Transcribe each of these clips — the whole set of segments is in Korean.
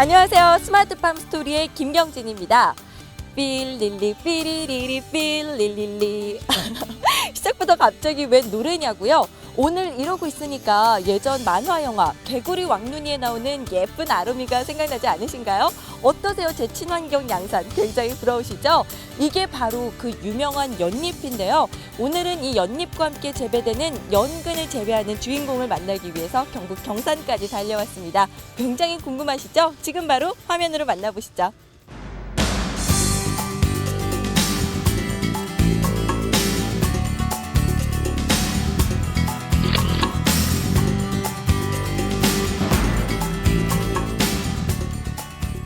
안녕하세요. 스마트팜 스토리의 김경진입니다. 삘릴리 삐리리리 삘릴릴리 시작부터 갑자기 웬 노래냐고요? 오늘 이러고 있으니까 예전 만화 영화 개구리 왕눈이에 나오는 예쁜 아름이가 생각나지 않으신가요? 어떠세요? 제 친환경 양산 굉장히 부러우시죠? 이게 바로 그 유명한 연잎인데요. 오늘은 이 연잎과 함께 재배되는 연근을 재배하는 주인공을 만나기 위해서 경북 경산까지 달려왔습니다. 굉장히 궁금하시죠? 지금 바로 화면으로 만나보시죠.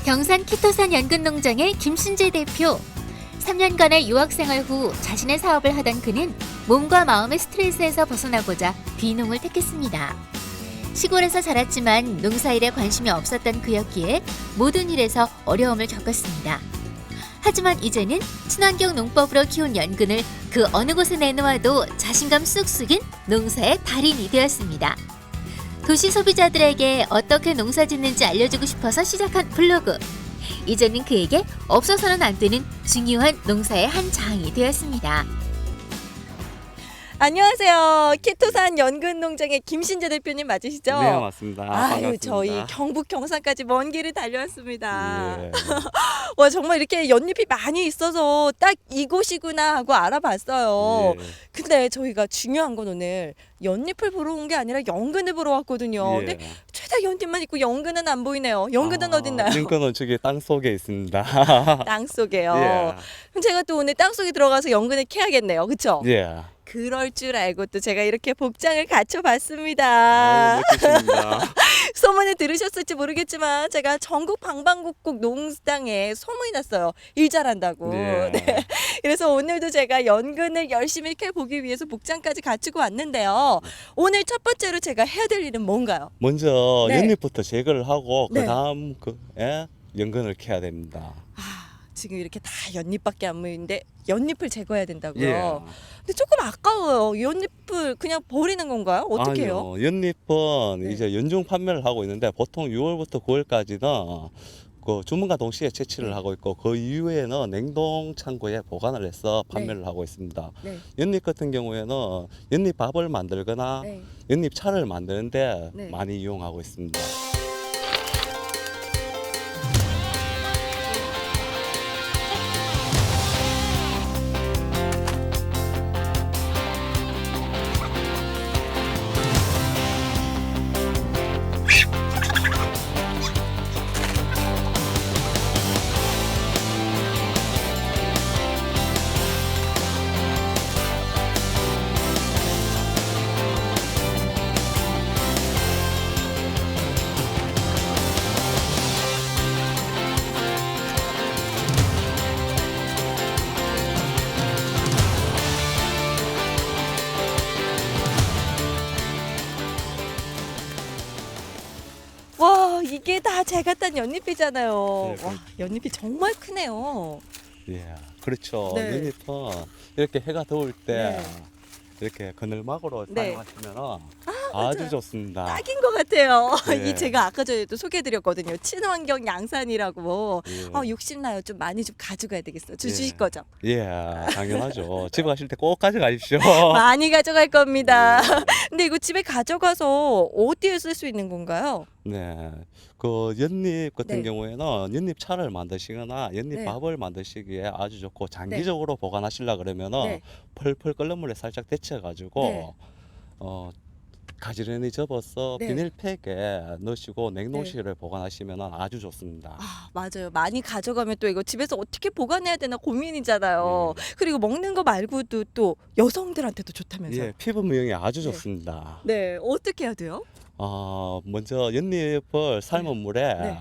경산 키토산 연근농장의 김신재 대표. 3년간의 유학생활 후 자신의 사업을 하던 그는 몸과 마음의 스트레스에서 벗어나고자 귀농을 택했습니다. 시골에서 자랐지만 농사일에 관심이 없었던 그였기에 모든 일에서 어려움을 겪었습니다. 하지만 이제는 친환경 농법으로 키운 연근을 그 어느 곳에 내놓아도 자신감 쑥쑥인 농사의 달인이 되었습니다. 도시 소비자들에게 어떻게 농사 짓는지 알려주고 싶어서 시작한 블로그. 이제는 그에게 없어서는 안 되는 중요한 농사의 한 장이 되었습니다. 안녕하세요. 키토산 연근 농장의 김신재 대표님 맞으시죠? 네 맞습니다. 아유, 반갑습니다. 저희 경북 경산까지 먼 길을 달려왔습니다. 예. 와, 정말 이렇게 연잎이 많이 있어서 딱 이곳이구나 하고 알아봤어요. 예. 근데 저희가 중요한 건 오늘 연잎을 보러 온 게 아니라 연근을 보러 왔거든요. 예. 근데 죄다 연잎만 있고 연근은 안 보이네요. 연근은 아, 어딨나요? 연근은 저기 땅 속에 있습니다. 땅 속에요. 예. 그럼 제가 또 오늘 땅 속에 들어가서 연근을 캐야겠네요. 그렇죠? 예. 그럴 줄 알고 또 제가 이렇게 복장을 갖춰봤습니다. 아유, 멋지십니다. 소문을 들으셨을지 모르겠지만 제가 전국 방방곡곡 농장에 소문이 났어요. 일 잘한다고. 예. 네. 그래서 오늘도 제가 연근을 열심히 캐 보기 위해서 복장까지 갖추고 왔는데요. 오늘 첫 번째로 제가 해야 될 일은 뭔가요? 먼저 네. 연잎부터 제거를 하고 네. 그다음 그 예? 연근을 캐야 됩니다. 아, 지금 이렇게 다 연잎밖에 안 보이는데 연잎을 제거해야 된다고요. 예. 근데 조금 아까워요. 연잎을 그냥 버리는 건가요? 어떻게 해요? 아니요, 연잎은 네. 이제 연중 판매를 하고 있는데 보통 6월부터 9월까지는 그 주문과 동시에 채취를 네. 하고 있고 그 이후에는 냉동 창고에 보관을 해서 네. 판매를 하고 있습니다. 네. 연잎 같은 경우에는 연잎 밥을 만들거나 네. 연잎 차를 만드는데 네. 많이 이용하고 있습니다. 이게 다 제가 딴 연잎이잖아요. 네, 와 연잎이 정말 크네요. 예, 그렇죠. 네. 연잎은 이렇게 해가 더울 때 네. 이렇게 그늘막으로 네. 사용하시면 아, 주 좋습니다. 딱인 것 같아요. 네. 이 제가 아까 전에도 소개해드렸거든요. 친환경 양산이라고. 예. 아 욕심나요. 좀 많이 좀 가져가야 되겠어. 주실 예. 거죠? 예, 당연하죠. 집에 가실 때 꼭 가져가십시오. 많이 가져갈 겁니다. 예. 근데 이거 집에 가져가서 어디에 쓸 수 있는 건가요? 네, 그 연잎 같은 네. 경우에는 연잎 차를 만드시거나 연잎 네. 밥을 만드시기에 아주 좋고 장기적으로 보관하시려 그러면은 네. 펄펄 끓는 물에 살짝 데쳐 가지고 네. 어 가지런히 접어서 네. 비닐팩에 넣으시고 냉동실에 보관하시면 아주 좋습니다. 아 맞아요. 많이 가져가면 또 이거 집에서 어떻게 보관해야 되나 고민이잖아요. 예. 그리고 먹는 거 말고도 또 여성들한테도 좋다면서요? 예, 피부 미용에 아주 네. 좋습니다. 네, 어떻게 해야 돼요? 어, 먼저 연잎을 삶은 물에 네.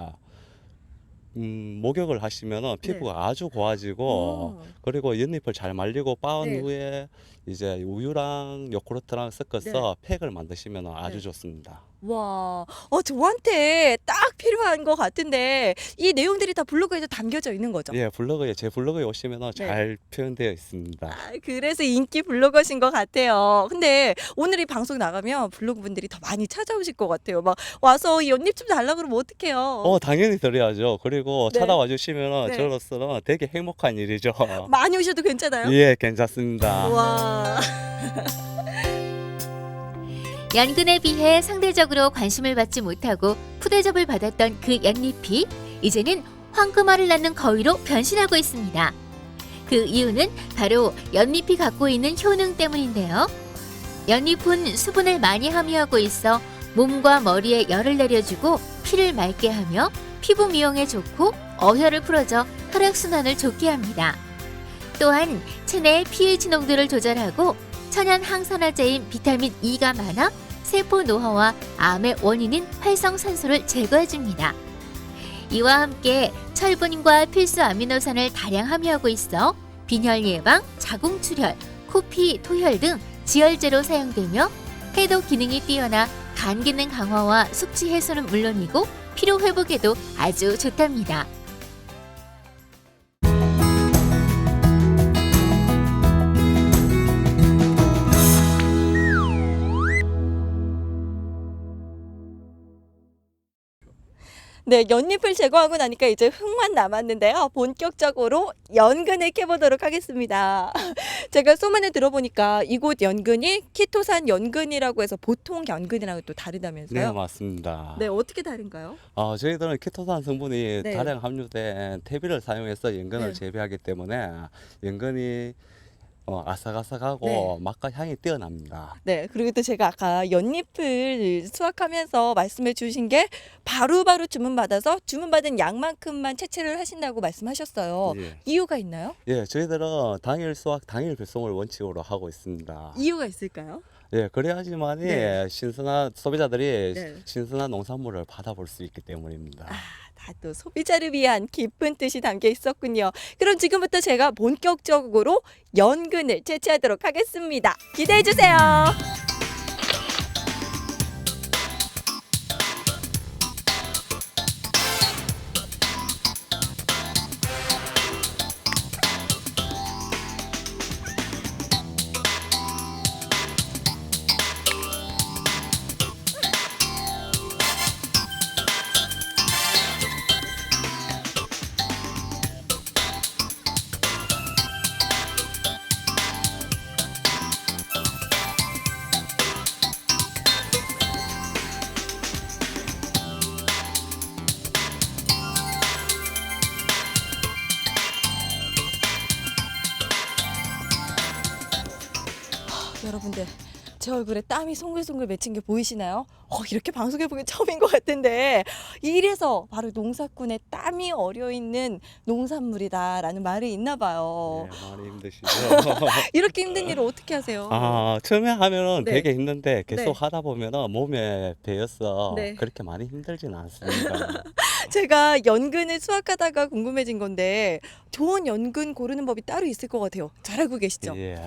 음, 목욕을 하시면 피부가 아주 고와지고 어. 그리고 연잎을 잘 말리고 빻은 네. 후에 이제 우유랑 요구르트랑 섞어서 팩을 만드시면 아주 네. 좋습니다. 와, 어, 저한테 딱 필요한 것 같은데 이 내용들이 다 블로그에도 담겨져 있는 거죠. 예, 블로그에 제 블로그에 오시면 네. 잘 표현되어 있습니다. 아, 그래서 인기 블로거신 것 같아요. 근데 오늘 이 방송 나가면 블로그 분들이 더 많이 찾아오실 것 같아요. 막 와서 이 연잎 좀 달라 그러면 어떡해요? 어, 당연히 드려야죠. 그리고 네. 찾아와 주시면 네. 저로서는 되게 행복한 일이죠. 많이 오셔도 괜찮아요? 예, 괜찮습니다. 와. 연근에 비해 상대적으로 관심을 받지 못하고 푸대접을 받았던 그 연잎이 이제는 황금알을 낳는 거위로 변신하고 있습니다. 그 이유는 바로 연잎이 갖고 있는 효능 때문인데요. 연잎은 수분을 많이 함유하고 있어 몸과 머리에 열을 내려주고 피를 맑게 하며 피부 미용에 좋고 어혈을 풀어줘 혈액순환을 좋게 합니다. 또한 체내 pH 농도를 조절하고 천연 항산화제인 비타민 E가 많아 세포 노화와 암의 원인인 활성산소를 제거해줍니다. 이와 함께 철분과 필수 아미노산을 다량 함유하고 있어 빈혈 예방, 자궁 출혈, 코피, 토혈 등 지혈제로 사용되며 해독 기능이 뛰어나 간 기능 강화와 숙취 해소는 물론이고 피로 회복에도 아주 좋답니다. 네, 연잎을 제거하고 나니까 이제 흙만 남았는데요. 본격적으로 연근을 캐보도록 하겠습니다. 제가 소문을 들어보니까 이곳 연근이 키토산 연근이라고 해서 보통 연근이랑은 또 네, 다르다면서요? 맞습니다. 네, 어떻게 다른가요? 어, 저희들은 키토산 성분이 네. 다량 함유된 퇴비를 사용해서 연근을 네. 재배하기 때문에 연근이 어, 아삭아삭하고 네. 맛과 향이 뛰어납니다. 네, 그리고 또 제가 아까 연잎을 수확하면서 말씀해 주신 게 바로바로 주문받아서 주문받은 양만큼만 채취를 하신다고 말씀하셨어요. 예. 이유가 있나요? 예, 저희들은 당일 수확, 당일 배송을 원칙으로 하고 있습니다. 이유가 있을까요? 예, 그래야지만이 네. 신선한 소비자들이 네. 신선한 농산물을 받아볼 수 있기 때문입니다. 아, 다 또 소비자를 위한 깊은 뜻이 담겨 있었군요. 그럼 지금부터 제가 본격적으로 연근을 채취하도록 하겠습니다. 기대해 주세요. 얼굴에 땀이 송글송글 맺힌 게 보이시나요? 어, 이렇게 방송해 보기 처음인 것 같은데 이래서 바로 농사꾼의 땀이 어려 있는 농산물이다라는 말이 있나 봐요. 네, 많이 힘드시죠? 이렇게 힘든 일을 어떻게 하세요? 아, 처음에 하면은 네. 되게 힘든데 계속 네. 하다 보면은 몸에 배어서 네. 그렇게 많이 힘들지는 않습니다. 제가 연근을 수확하다가 궁금해진 건데 좋은 연근 고르는 법이 따로 있을 것 같아요. 잘 알고 계시죠? 예.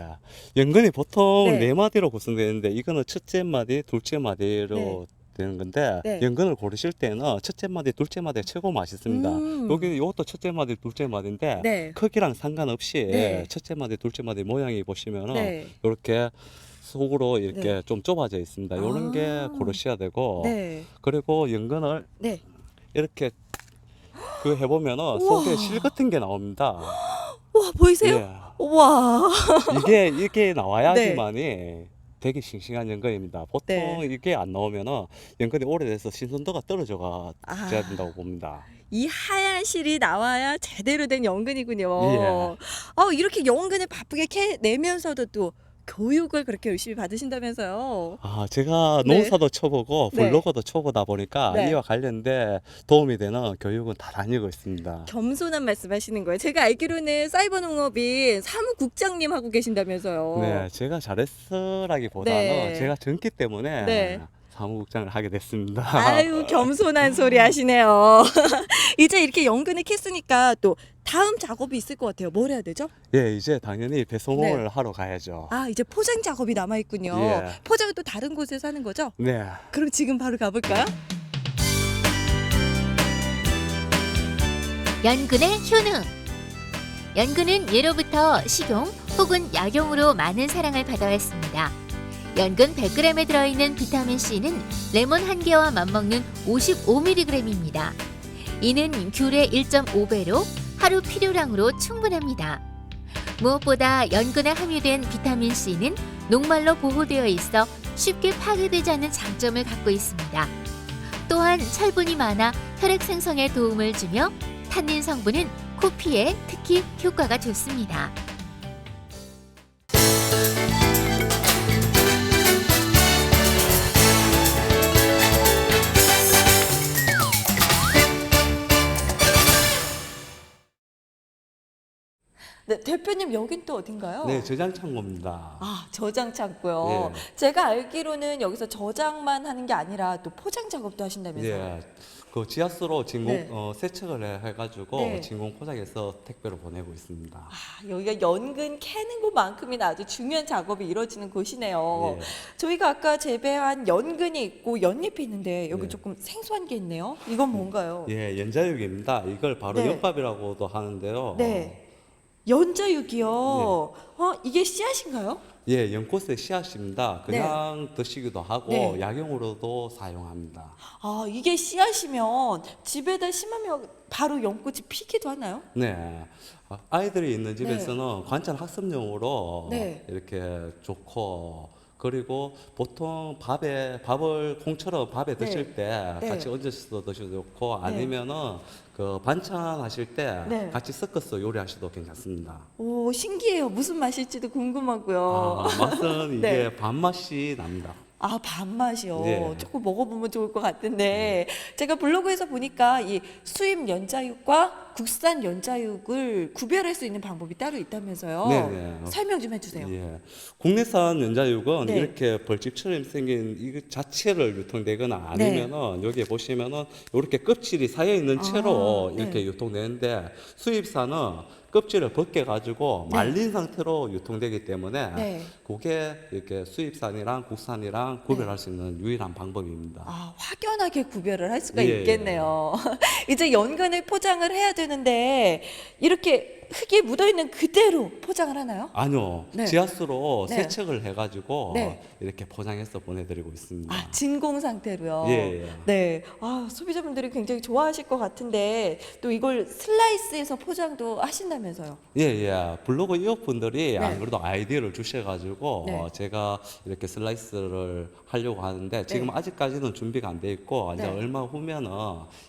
연근이 보통 네. 네. 마디로 구성되는데 이거는 첫째 마디, 둘째 마디로 네. 되는 건데 네. 연근을 고르실 때는 첫째 마디, 둘째 마디가 최고 맛있습니다. 음. 여기 이것도 첫째 마디, 둘째 마디인데 네. 크기랑 상관없이 네. 첫째 마디, 둘째 마디 모양이 보시면은 네. 이렇게 속으로 이렇게 네. 좀 좁아져 있습니다. 이런 아. 게 고르셔야 되고 네. 그리고 연근을 네. 이렇게 그 해보면은. 속에 실 같은 게 나옵니다. 와, 보이세요? 예. 와. 이게 이게 나와야지만이 되게 싱싱한 연근입니다. 보통 네. 이게 안 나오면은 연근이 오래돼서 신선도가 떨어져가 아. 야 된다고 봅니다. 이 하얀 실이 나와야 제대로 된 연근이군요. 예. 어, 이렇게 연근을 바쁘게 캐내면서도 또 교육을 그렇게 열심히 받으신다면서요. 아, 제가 네. 농사도 쳐보고 네. 블로거도 쳐보다 보니까 네. 이와 관련된 도움이 되는 교육은 다 다니고 있습니다. 겸손한 말씀하시는 거예요. 제가 알기로는 사이버 농업인 사무국장님 하고 계신다면서요. 네, 제가 잘했어라기보다는 네. 제가 젊기 때문에 네. 사무국장을 하게 됐습니다. 아유 겸손한 소리 하시네요. 이제 이렇게 연근을 캤으니까 또 다음 작업이 있을 것 같아요. 뭘 해야 되죠? 예, 이제 당연히 배송을 하러 가야죠. 아, 이제 포장 작업이 남아 있군요. 예. 포장은 또 다른 곳에서 하는 거죠? 네. 그럼 지금 바로 가볼까요? 연근의 효능. 연근은 예로부터 식용 혹은 약용으로 많은 사랑을 받아왔습니다. 연근 100g에 들어있는 비타민 C는 레몬 한 개와 맞먹는 55mg입니다. 이는 귤의 1.5배로 하루 필요량으로 충분합니다. 무엇보다 연근에 함유된 비타민 C는 녹말로 보호되어 있어 쉽게 파괴되지 않는 장점을 갖고 있습니다. 또한 철분이 많아 혈액 생성에 도움을 주며 탄닌 성분은 코피에 특히 효과가 좋습니다. 네, 대표님 여긴 또 어딘가요? 네, 저장 창고입니다. 아, 저장 창고요. 예. 제가 알기로는 여기서 저장만 하는 게 아니라 또 포장 작업도 하신다면서요? 예. 그 지하수로 진공 네. 어, 세척을 해- 해가지고 네. 진공 포장해서 택배로 보내고 있습니다. 아, 여기가 연근 캐는 곳만큼이나 아주 중요한 작업이 이루어지는 곳이네요. 예. 저희가 아까 재배한 연근이 있고 연잎이 있는데 여기 네. 조금 생소한 게 있네요. 이건 뭔가요? 예, 연자육입니다. 이걸 바로 네. 연밥이라고도 하는데요. 네. 연자육이요. 네. 어, 이게 씨앗인가요? 예, 연꽃의 씨앗입니다. 그냥 드시기도 하고 네. 약용으로도 사용합니다. 아, 이게 씨앗이면 집에다 심으면 바로 연꽃이 피기도 하나요? 네. 아, 아이들이 있는 집에서는 관찰 학습용으로 네. 이렇게 좋고 그리고 보통 밥에 밥을 콩처럼 밥에 드실 때 네. 같이 얹어서 드셔도 좋고 아니면은 그 반찬 하실 때 네. 같이 섞어서 요리하셔도 괜찮습니다. 오, 신기해요. 무슨 맛일지도 궁금하고요. 아, 맛은 이게 네. 밥맛이 납니다. 아, 밥맛이요. 네. 조금 먹어보면 좋을 것 같은데 제가 블로그에서 보니까 이 수입 연자육과 국산 연자육을 구별할 수 있는 방법이 따로 있다면서요. 네 네. 설명 좀 해주세요. 예. 국내산 연자육은 네. 이렇게 벌집처럼 생긴 이거 자체를 유통되거나 네. 아니면은 여기에 보시면은 이렇게 껍질이 쌓여 있는 채로 아, 이렇게 네. 유통되는데 수입산은 껍질을 벗겨 가지고 네. 말린 상태로 유통되기 때문에 네. 그게 이렇게 수입산이랑 국산이랑 구별할 수 있는 유일한 방법입니다. 아, 확연하게 구별을 할 수가 예, 있겠네요. 이제 연근을 포장을 해야 되는데 이렇게 흙이 묻어 있는 그대로 포장을 하나요? 아니요, 네. 지하수로 네. 세척을 해가지고 네. 이렇게 포장해서 보내드리고 있습니다. 아, 진공 상태로요. 예, 예. 네. 아, 소비자분들이 굉장히 좋아하실 것 같은데 또 이걸 슬라이스해서 포장도 하신다면서요. 예, 예. 블로그 이웃분들이 네. 안 그래도 아이디어를 주셔가지고 네. 어, 제가 이렇게 슬라이스를 하려고 하는데 지금 아직까지는 준비가 안 돼 있고 이제 네. 얼마 후면은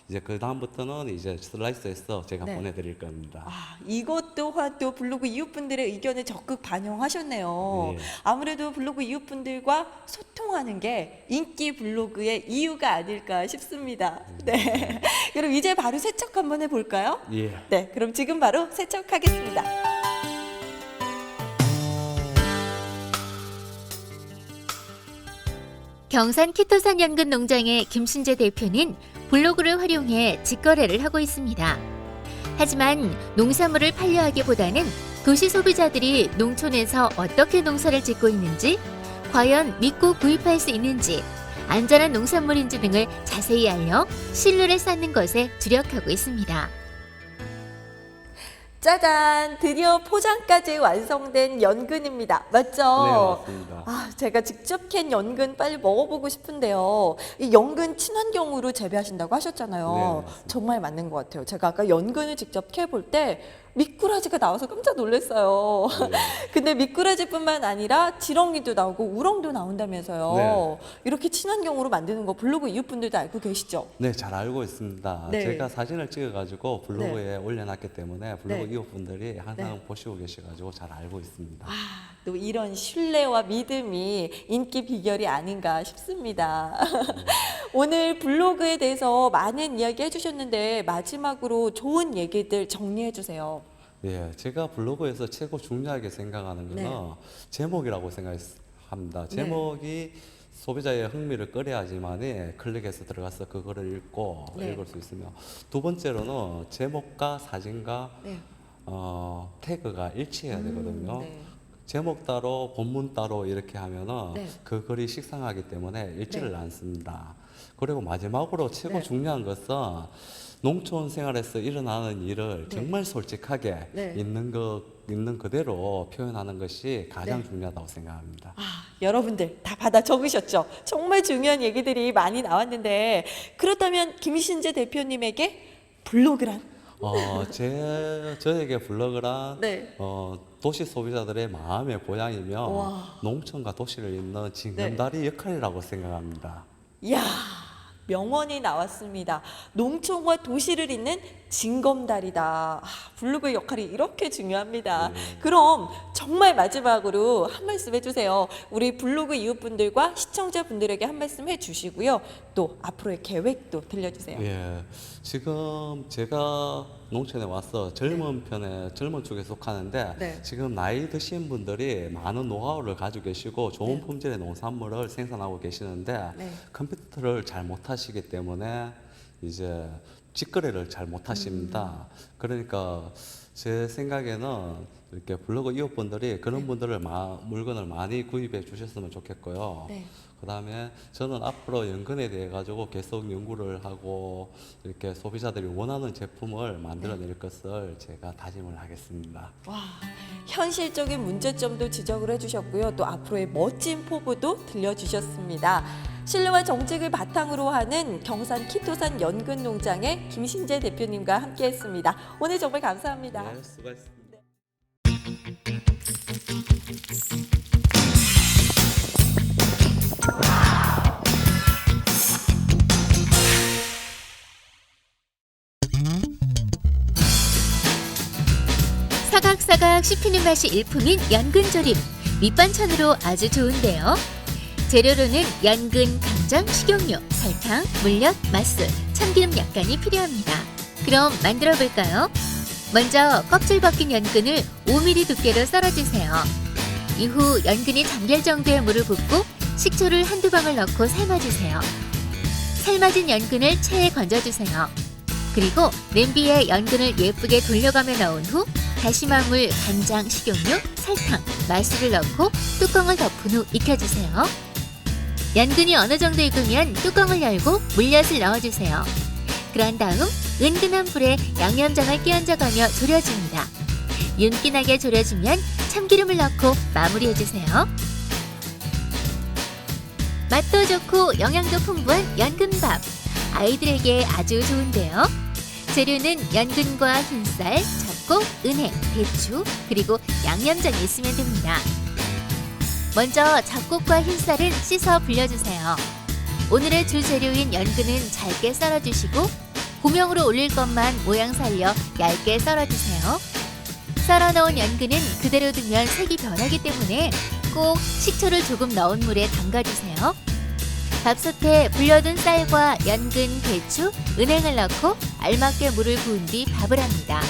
이제 그 다음부터는 이제 슬라이스해서 제가 네. 보내드릴 겁니다. 아, 이것 또한 또 블로그 이웃분들의 의견을 적극 반영하셨네요. 예. 아무래도 블로그 이웃분들과 소통하는 게 인기 블로그의 이유가 아닐까 싶습니다. 네. 그럼 이제 바로 세척 한번 해볼까요? 예. 네. 그럼 지금 바로 세척하겠습니다. 경산 키토산 연근 농장의 김신재 대표는 블로그를 활용해 직거래를 하고 있습니다. 하지만 농산물을 판매하기보다는 도시 소비자들이 농촌에서 어떻게 농사를 짓고 있는지, 과연 믿고 구입할 수 있는지, 안전한 농산물인지 등을 자세히 알려 신뢰를 쌓는 것에 주력하고 있습니다. 짜잔! 드디어 포장까지 완성된 연근입니다. 맞죠? 네, 맞습니다. 아, 제가 직접 캔 연근 빨리 먹어보고 싶은데요. 이 연근 친환경으로 재배하신다고 하셨잖아요. 네. 정말 맞는 것 같아요. 제가 아까 연근을 직접 캐볼 때 미꾸라지가 나와서 깜짝 놀랐어요. 네. 근데 미꾸라지뿐만 아니라 지렁이도 나오고 우렁도 나온다면서요. 네. 이렇게 친환경으로 만드는 거 블로그 이웃분들도 알고 계시죠? 네, 잘 알고 있습니다. 네. 제가 사진을 찍어가지고 블로그에 올려놨기 때문에 블로그 네. 이웃분들이 항상 네. 보시고 계셔가지고 잘 알고 있습니다. 아, 또 이런 신뢰와 믿음이 인기 비결이 아닌가 싶습니다. 오늘 블로그에 대해서 많은 이야기 해주셨는데 마지막으로 좋은 얘기들 정리해 주세요. 예, 제가 블로그에서 최고 중요하게 생각하는 거는 네. 제목이라고 생각합니다. 제목이 소비자의 흥미를 끌어야지만이 클릭해서 들어가서 그거를 읽고 네. 읽을 수 있으며 두 번째로는 제목과 사진과 네. 어, 태그가 일치해야 되거든요. 네. 제목 따로 본문 따로 이렇게 하면은 네. 그 글이 식상하기 때문에 일치를 네. 않습니다. 그리고 마지막으로 최고 네. 중요한 것은 농촌 생활에서 일어나는 일을 네. 정말 솔직하게 네. 있는 거 있는 그대로 표현하는 것이 가장 네. 중요하다고 생각합니다. 아, 여러분들 다 받아 적으셨죠? 정말 중요한 얘기들이 많이 나왔는데 그렇다면 김신재 대표님에게 블로그란? 어, 제 저에게 블로그란 네. 어, 도시 소비자들의 마음의 고향이며 와. 농촌과 도시를 잇는 징검다리 역할이라고 생각합니다. 이야, 명언이 나왔습니다. 농촌과 도시를 잇는 징검다리다. 아, 블로그의 역할이 이렇게 중요합니다. 네. 그럼 정말 마지막으로 한 말씀 해주세요. 우리 블로그 이웃분들과 시청자분들에게 한 말씀 해주시고요. 또 앞으로의 계획도 들려주세요. 예, 지금 제가 농촌에 와서 젊은 편에 젊은 쪽에 속하는데 네. 지금 나이 드신 분들이 많은 노하우를 가지고 계시고 좋은 네. 품질의 농산물을 생산하고 계시는데 네. 컴퓨터를 잘 못하시기 때문에 이제 직거래를 잘 못하십니다. 음. 그러니까 제 생각에는 이렇게 블로그 이웃분들이 그런 네. 분들을 마- 물건을 많이 구입해 주셨으면 좋겠고요. 네. 그다음에 저는 앞으로 연근에 대해 가지고 계속 연구를 하고 이렇게 소비자들이 원하는 제품을 만들어낼 것을 제가 다짐을 하겠습니다. 와, 현실적인 문제점도 지적을 해주셨고요. 또 앞으로의 멋진 포부도 들려주셨습니다. 신뢰와 정책을 바탕으로 하는 경산 키토산 연근 농장의 김신재 대표님과 함께했습니다. 오늘 정말 감사합니다. 네, 수고하셨습니다. 사각사각 씹히는 맛이 일품인 연근조림 밑반찬으로 아주 좋은데요. 재료로는 연근, 간장, 식용유, 설탕, 물엿, 맛술, 참기름 약간이 필요합니다. 그럼 만들어 볼까요? 먼저 껍질 벗긴 연근을 5mm 두께로 썰어주세요. 이후 연근이 잠길 정도의 물을 붓고 식초를 한두 방울 넣고 삶아주세요. 삶아진 연근을 체에 건져주세요. 그리고 냄비에 연근을 예쁘게 돌려가며 넣은 후 다시마물, 간장, 식용유, 설탕, 맛술을 넣고 뚜껑을 덮은 후 익혀주세요. 연근이 어느 정도 익으면 뚜껑을 열고 물엿을 넣어주세요. 그런 다음 은근한 불에 양념장을 끼얹어가며 졸여줍니다. 윤기나게 졸여주면 참기름을 넣고 마무리해주세요. 맛도 좋고 영양도 풍부한 연근밥. 아이들에게 아주 좋은데요. 재료는 연근과 흰쌀, 잡곡, 은행, 배추, 그리고 양념장이 있으면 됩니다. 먼저 잡곡과 흰쌀은 씻어 불려주세요. 오늘의 주 재료인 연근은 잘게 썰어주시고 고명으로 올릴 것만 모양 살려 얇게 썰어주세요. 썰어 넣은 연근은 그대로 두면 색이 변하기 때문에 꼭 식초를 조금 넣은 물에 담가주세요. 밥솥에 불려둔 쌀과 연근, 배추, 은행을 넣고 알맞게 물을 부은 뒤 밥을 합니다.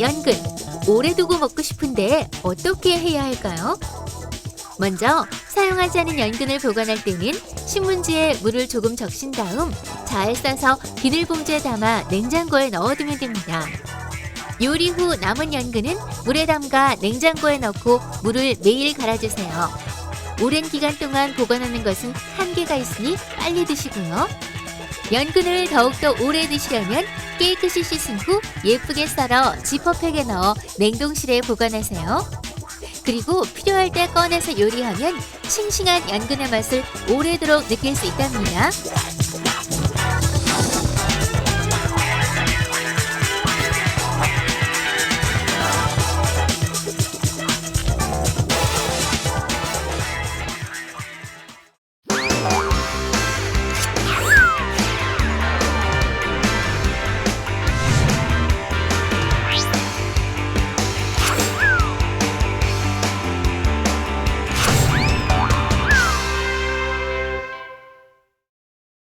연근 오래 두고 먹고 싶은데 어떻게 해야 할까요? 먼저 사용하지 않은 연근을 보관할 때는 신문지에 물을 조금 적신 다음 잘 싸서 비닐봉지에 담아 냉장고에 넣어두면 됩니다. 요리 후 남은 연근은 물에 담가 냉장고에 넣고 물을 매일 갈아주세요. 오랜 기간 동안 보관하는 것은 한계가 있으니 빨리 드시고요. 연근을 더욱더 오래 드시려면 깨끗이 씻은 후 예쁘게 썰어 지퍼백에 넣어 냉동실에 보관하세요. 그리고 필요할 때 꺼내서 요리하면 싱싱한 연근의 맛을 오래도록 느낄 수 있답니다.